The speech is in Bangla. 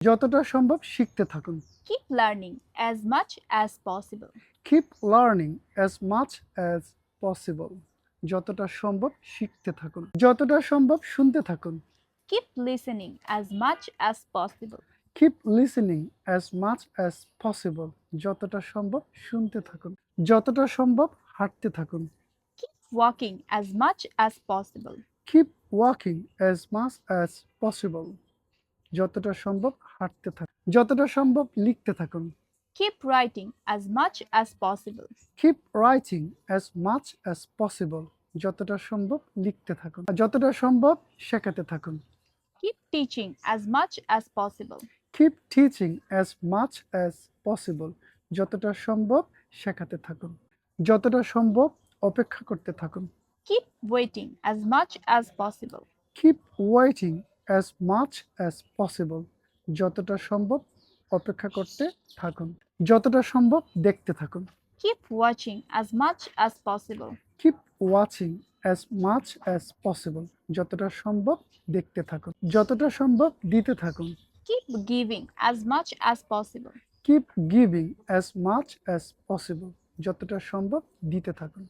যতটা সম্ভব শিখতে থাকুন। Keep learning as much as possible keep learning as much as possible যতটা সম্ভব শিখতে থাকুন। যতটা সম্ভব শুনতে থাকুন। Keep listening as much as possible. Keep listening as much as possible যতটা সম্ভব শুনতে থাকুন। যতটা সম্ভব হাঁটতে থাকুন। Keep walking as much as possible keep walking as much as possible যতটা সম্ভব হাঁটতে থাকুন। যতটা সম্ভব লিখতে থাকুন। Keep writing as much as possible. Keep writing as much as possible যতটা সম্ভব লিখতে থাকুন। আর যতটা সম্ভব শেখাতে থাকুন। Keep teaching as much as possible. Keep teaching as much as possible যতটা সম্ভব শেখাতে থাকুন। যতটা সম্ভব অপেক্ষা করতে থাকুন। Keep waiting as much as possible. Keep waiting as much as possible যতটা সম্ভব অপেক্ষা করতে থাকুন। যতটা সম্ভব দেখতে থাকুন। Keep watching as much as possible. Keep watching as much as possible যতটা সম্ভব দেখতে থাকুন। যতটা সম্ভব দিতে থাকুন। Keep giving as much as possible. Keep giving as much as possible যতটা সম্ভব দিতে থাকুন।